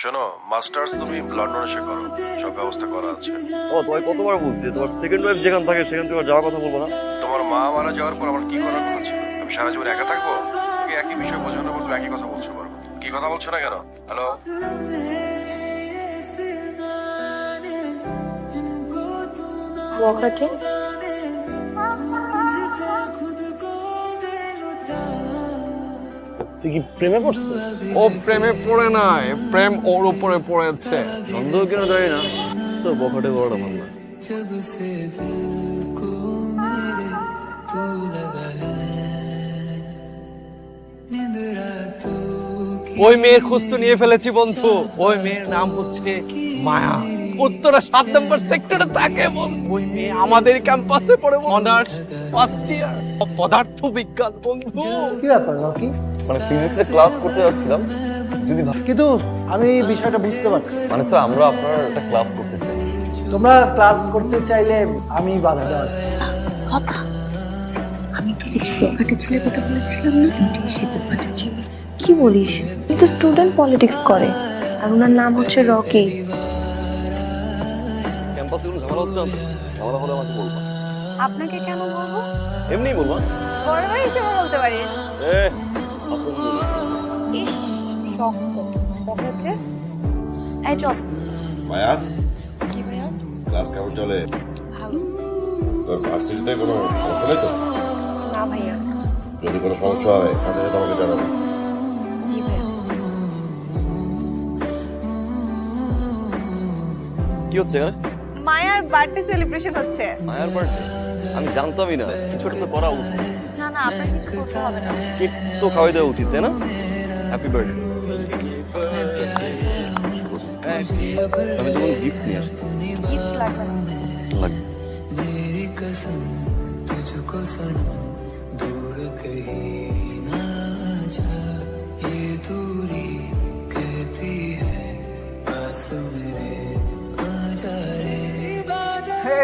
শোনো মাস্টার্স তুমি লন্ডনে এসে করো সব ব্যবস্থা করা আছে। ও তোমায় কতবার বলছি তোমার সেকেন্ড ওয়াইফ যেখানে থাকে সেখান থেকে আর যাওয়ার কথা বলব না? তোমার মা মারা যাওয়ার পর আমার কি করার কথা ছিল? আমি সারা জীবন একা থাকব? তুমি একই বিষয় বোঝানোর পর তুমি একই কথা বলছো পারব কি কথা বলছো না কেন? হ্যালো বখাটে তুই কি প্রেমে ও প্রেমে পড়ে প্রেম ওর উপরে পড়েছে। সন্দেহ কেন জানি না বড় আমার না। ওই মেয়ের খোঁজ তো নিয়ে ফেলেছি বন্ধু ওই মেয়ের নাম হচ্ছে মায়া। উত্তরা সাত নম্বর সেক্টরে থাকে ওই মেয়ে আমাদের ক্যাম্পাসে পড়ে অনার্স ফার্স্ট ইয়ার পদার্থ বিজ্ঞান বন্ধু। কি ব্যাপার মানে ফিজিক্সে ক্লাস করতে যাচ্ছিলাম। যদি কিন্তু আমি এই বিষয়টা বুঝতে পারছি। মানে স্যার আমরা আপনার একটা ক্লাস করতে চাই। তোমরা ক্লাস করতে চাইলে আমি বাধা দেওয়ার কথা? আমি তো কিছু বখাটে ছেলে কথা বলেছিলাম না? সে বখাটে ছেলে। কি বলিস? এ তো স্টুডেন্ট পলিটিক্স করে আর ওনার নাম হচ্ছে রকি। ক্যাম্পাসে কোনো ঝামেলা হচ্ছে না ঝামেলা হলে আমাকে বলবা। আপনাকে কেন বলব? এমনি বলবা। বড় ভাই হিসেবে বলতে পারিস। এ আপনি বলুন। ইস শক্ত এই চল। মায়া কি ভাইয়া? ক্লাস কেমন চলে? ভালো। তোর ভার্সিটিতে কোনো সমস্যা নেই তো? না ভাইয়া। যদি কোনো সমস্যা হয় সাথে সাথে আমাকে জানাবে। জি ভাইয়া। কি হচ্ছে এখানে? মায়ার বার্থডে সেলিব্রেশন হচ্ছে। মায়ার বার্থডে আমি জানতামই না। কিছু একটা তো করা উচিত। না না আপনার কিছু করতে হবে না কেক তো খাওয়াই দেওয়া উচিত তাই না হ্যাপি বার্থডে আমি তখন গিফট নিয়ে আসি গিফট লাগবে না লাগবে मेरी कसम तुझको सनम दूर कहीं ना जा ये दूरी कहती है पास मेरे आ जा रे इबादत হে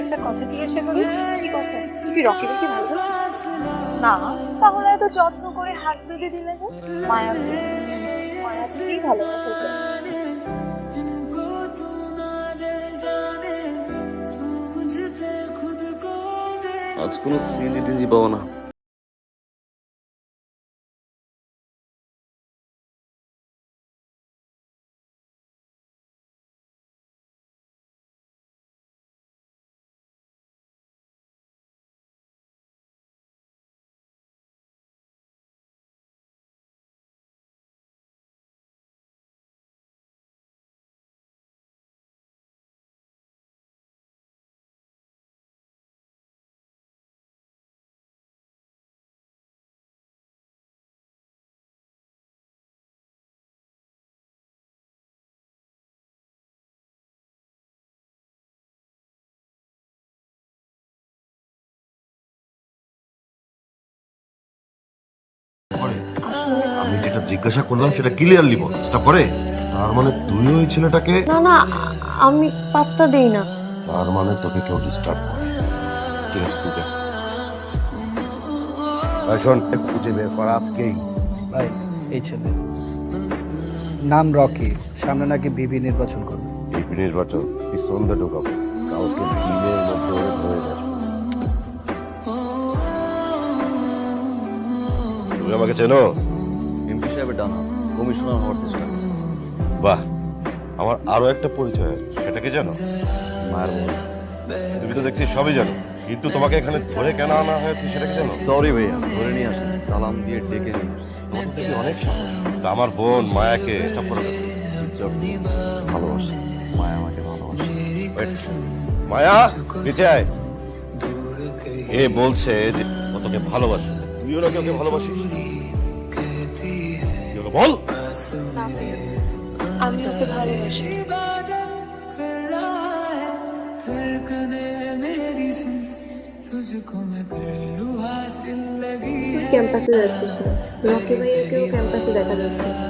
একটা কথা জিজ্ঞাসা করি কি কথা? তুই কি ভালোবাসিস? না। তাহলে এত যত্ন করে হাত বেঁধে দিলে যে মায়াবী মায়াবীকেই ভালোবাসে আজ কোনো সিএনজি টিএনজি পাবো না। আমি যেটা জিজ্ঞাসা করলাম সেটা ক্লিয়ারলি বল। স্টপ করে তার মানে তুই ওই ছেলেটাকে না না আমি পাত্তা দেই না। তার মানে তোকে কেউ ডিস্টার্ব করে। ঠিক আছে তুই যা। শোন খুঁজে বের কর আজকেই। ভাই এই ছেলে। নাম রকি। সামনে নাকি বিবি নির্বাচন করবে। এই নির্বাচন এই সন্ধ্যা ঢোকাবো। কাউকে দিনের আমাকে চেনো? এমপি সাহেবের ডানা কমিশনার হওয়ার চেষ্টা বাহ আমার আরও একটা পরিচয় আছে সেটা কি জানো? মায়ের মনে তুমি তো দেখছি সবই জানো কিন্তু তোমাকে এখানে ধরে কেন আনা হয়েছে সেটা কি জানো? সরি ভাইয়া ধরে নিয়ে আসেন সালাম দিয়ে ডেকে নিয়ে তোমার দেখি অনেক সাহস। আমার বোন মায়াকে স্টপ করে? ভালোবাসে মায়া আমাকে ভালোবাসে। মায়া নিচে আয়। এ বলছে যে ও তোকে ভালোবাসে। তুইও নাকি ওকে ভালোবাসিস। কি হলো বল। আমি ওকে ভালোবাসি। রকি ক্যাম্পাসে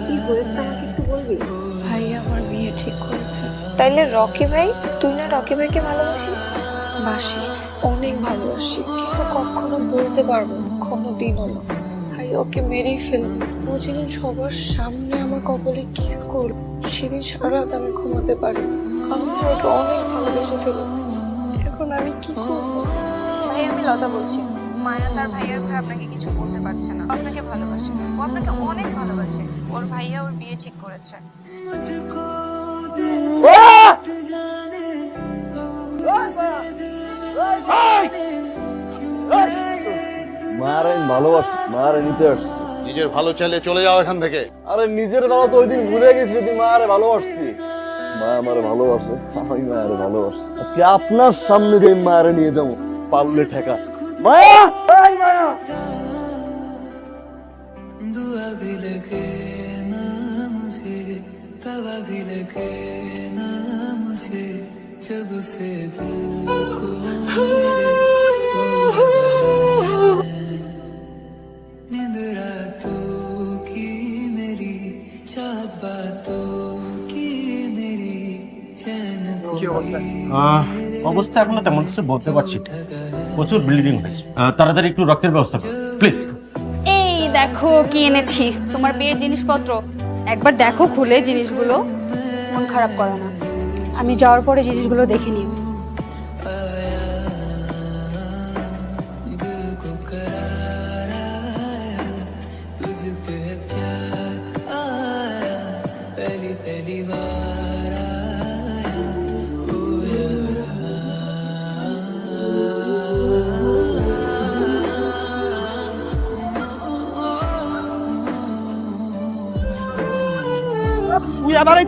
কি হয়েছে আমাকে একটু বলবি? আমার বিয়ে ঠিক করেছে। তাইলে রকি ভাই তুই না রকি ভাইকে ভালোবাসিস? মাসি অনেক ভালোবাসি কিন্তু কখনো বলতে পারব না। কোনো দিন হলো ভাই ওকে মেরেই ফেলল ও যেদিন সবার সামনে আমার কপালে কিস করল সেদিন সারা রাত আমি ঘুমাতে পারি আমি যে ওকে অনেক ভালোবেসে ফেলেছি। এখন আমি কি করব? ভাই আমি লতা বলছি। মায়া তার ভাইয়ার ভাই আপনাকে কিছু বলতে পারছে না। আপনাকে ভালোবাসে। ও আপনাকে অনেক ভালোবাসে। ওর ভাইয়া ওর বিয়ে ঠিক করেছে। Hey! Hey! মার আমি ভালোবাসি মার নিতে আসছি। নিজের ভালো চাইলে চলে যাও এখান থেকে। আরে নিজের ভালো তো ওই দিন ভুলে গেছি তুই মারে ভালোবাসছি। মা আমার ভালোবাসে আমি আরে ভালোবাসি। আজকে আপনার সামনে দিয়ে মারে নিয়ে যাব। পাললে ঠেকা। মায়া! মায়া! অবস্থা? অবস্থা এখনও তেমন কিছু বলতে পারছি প্রচুর ব্লিডিং হয়েছে। তাড়াতাড়ি একটু রক্তের ব্যবস্থা করো প্লিজ এই দেখো কি এনেছি। তোমার বিয়ের জিনিসপত্র? একবার দেখো খুলে জিনিসগুলো। মন খারাপ করো না। আমি যাওয়ার পরে জিনিসগুলো দেখে নিও তুই আবার এই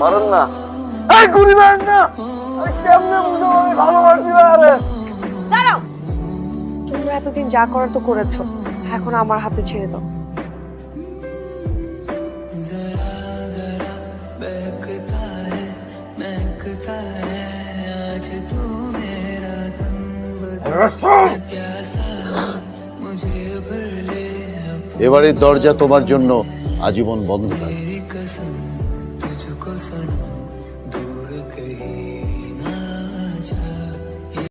মারেন না এই গুলি মারেন না আরে কেমনে বুঝো আমি ভালোবাসি মায়ারে দাঁড়াও তোমরা এতদিন যা করার তো করেছো এখন আমার হাতে ছেড়ে দাও जरा जरा बहकता है महकता है आज तू मेरा तन बदल मैं प्यासा हूँ, এবারে দরজা তোমার জন্য আজীবন বন্ধ থাকবে।